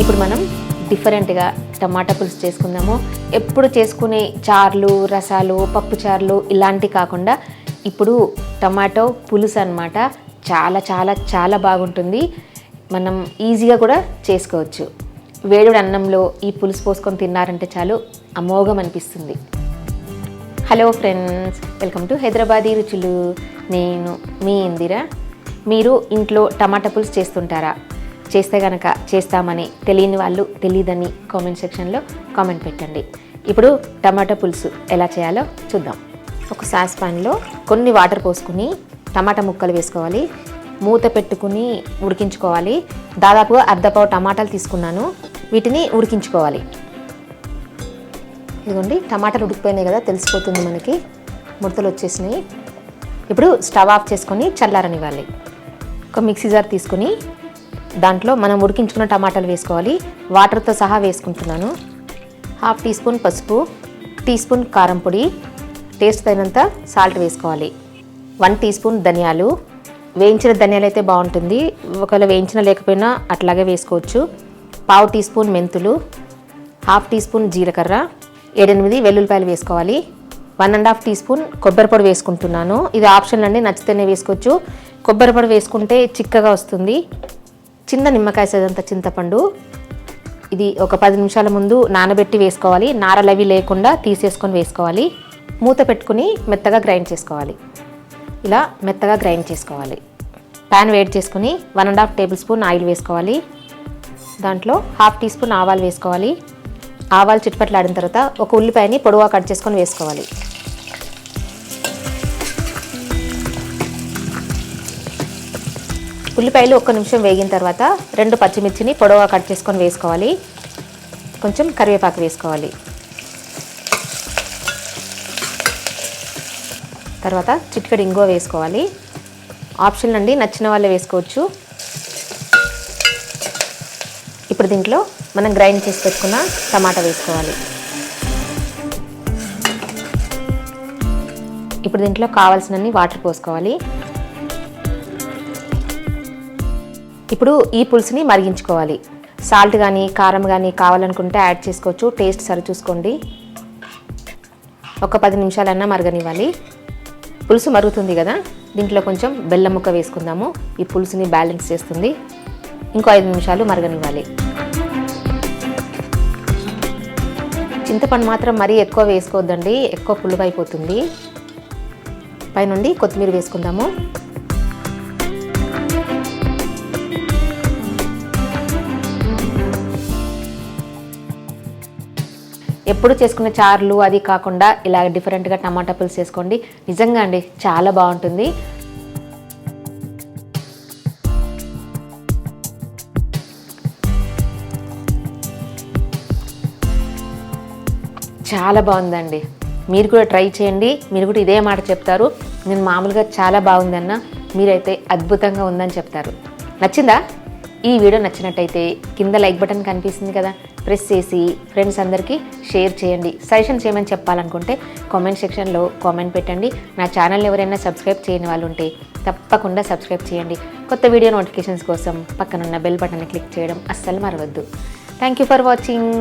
ఇప్పుడు మనం డిఫరెంట్గా టమాటా పులుసు చేసుకుందాము. ఎప్పుడు చేసుకునే చార్లు రసాలు పప్పు చారులు ఇలాంటి కాకుండా ఇప్పుడు టమాటో పులుసు అనమాట చాలా చాలా చాలా బాగుంటుంది. మనం ఈజీగా కూడా చేసుకోవచ్చు. వేడుడు అన్నంలో ఈ పులుసు పోసుకొని తిన్నారంటే చాలు అమోఘం అనిపిస్తుంది. Hello friends welcome to Hyderabadi రుచులు. నేను మీ ఇందిరా. మీరు ఇంట్లో టమాటా పులుసు చేస్తుంటారా? చేస్తే కనుక చేస్తామని తెలియని వాళ్ళు తెలియదని కామెంట్ సెక్షన్లో కామెంట్ పెట్టండి. ఇప్పుడు టమాటా పులుసు ఎలా చేయాలో చూద్దాం. ఒక సాస్ పాన్లో కొన్ని వాటర్ పోసుకుని టమాటా ముక్కలు వేసుకోవాలి. మూత పెట్టుకుని ఉడికించుకోవాలి. దాదాపుగా అర్ధపావు టమాటాలు తీసుకున్నాను. వీటిని ఉడికించుకోవాలి. ఇదిగోండి టమాటాలు ఉడికిపోయినాయి కదా తెలిసిపోతుంది మనకి. ముడతలు వచ్చేసినాయి. ఇప్పుడు స్టవ్ ఆఫ్ చేసుకొని చల్లారనివ్వాలి. ఒక మిక్సీ జార్ తీసుకొని దాంట్లో మనం ఉడికించుకున్న టమాటాలు వేసుకోవాలి. వాటర్తో సహా వేసుకుంటున్నాను. హాఫ్ టీ స్పూన్ పసుపు టీ స్పూన్ కారం పొడి టేస్ట్ తగినంత సాల్ట్ వేసుకోవాలి. వన్ టీ స్పూన్ ధనియాలు. వేయించిన ధనియాలు అయితే బాగుంటుంది. ఒకవేళ వేయించిన లేకపోయినా అట్లాగే వేసుకోవచ్చు. పావు టీ స్పూన్ మెంతులు హాఫ్ టీ స్పూన్ జీలకర్ర ఏడెనిమిది వెల్లుల్లిపాయలు వేసుకోవాలి. One and half teaspoon కొబ్బరి పొడి వేసుకుంటున్నాను. ఇది ఆప్షన్ అండి నచ్చితేనే వేసుకోవచ్చు. కొబ్బరి పొడి వేసుకుంటే చిక్కగా వస్తుంది. చిన్న నిమ్మకాయ సైజంత చింతపండు. ఇది ఒక పది నిమిషాల ముందు నానబెట్టి వేసుకోవాలి. నారలు అవి లేకుండా తీసేసుకొని వేసుకోవాలి. మూత పెట్టుకుని మెత్తగా గ్రైండ్ చేసుకోవాలి. ఇలా మెత్తగా గ్రైండ్ చేసుకోవాలి. ప్యాన్ వేడి చేసుకుని one and half tablespoon oil వేసుకోవాలి. దాంట్లో హాఫ్ టీ స్పూన్ ఆవాలు వేసుకోవాలి. ఆవాలు చిట్పట్లాడిన తర్వాత ఒక ఉల్లిపాయని పొడవుగా కట్ చేసుకొని వేసుకోవాలి. ఉల్లిపాయలు ఒక్క నిమిషం వేగిన తర్వాత రెండు పచ్చిమిర్చిని పొడవుగా కట్ చేసుకొని వేసుకోవాలి. కొంచెం కరివేపాకు వేసుకోవాలి. తర్వాత చిటికెడు ఇంగువ వేసుకోవాలి. ఆప్షన్ అండి నచ్చిన వాళ్ళే వేసుకోవచ్చు. ఇప్పుడు దీంట్లో మనం గ్రైండ్ చేసి పెట్టుకున్న టమాటా వేసుకోవాలి. ఇప్పుడు దీంట్లో కావాల్సినన్ని వాటర్ పోసుకోవాలి. ఇప్పుడు ఈ పులుసుని మరిగించుకోవాలి. సాల్ట్ కానీ కారం కానీ కావాలనుకుంటే యాడ్ చేసుకోవచ్చు. టేస్ట్ సరి చూసుకోండి ఒక పది నిమిషాలన్నా మరగనివ్వాలి. పులుసు మరుగుతుంది కదా? దీంట్లో కొంచెం బెల్లం ముక్క వేసుకుందాము. ఈ పులుసుని బ్యాలెన్స్ చేస్తుంది. ఇంకో ఐదు నిమిషాలు మరగనివ్వాలి. చింతపండు మాత్రం మరీ ఎక్కువ వేసుకోవద్దండి. ఎక్కువ పులుపు అయిపోతుంది పైనుండి కొత్తిమీర వేసుకుందాము. ఎప్పుడు చేసుకునే చారులు అది కాకుండా ఇలా డిఫరెంట్గా టమాటా పులుసు చేసుకోండి. నిజంగా అండి చాలా బాగుంటుంది. చాలా బాగుందండి. మీరు కూడా ట్రై చేయండి. మీరు కూడా ఇదే మాట చెప్తారు. నేను మామూలుగా చాలా బాగుందన్న మీరైతే అద్భుతంగా ఉందని చెప్తారు. నచ్చిందా? ఈ వీడియో నచ్చినట్టయితే కింద లైక్ బటన్ కనిపిస్తుంది కదా ప్రెస్ చేసి ఫ్రెండ్స్ అందరికీ షేర్ చేయండి. సజెషన్స్ ఏమైనా చెప్పాలనుకుంటే కామెంట్ సెక్షన్లో కామెంట్ పెట్టండి. నా ఛానల్ ఎవరైనా సబ్స్క్రైబ్ చేయని వాళ్ళు ఉంటే తప్పకుండా సబ్స్క్రైబ్ చేయండి. కొత్త వీడియో నోటిఫికేషన్స్ కోసం పక్కనున్న బెల్ బటన్ని క్లిక్ చేయడం అస్సలు మరవద్దు. Thank you for watching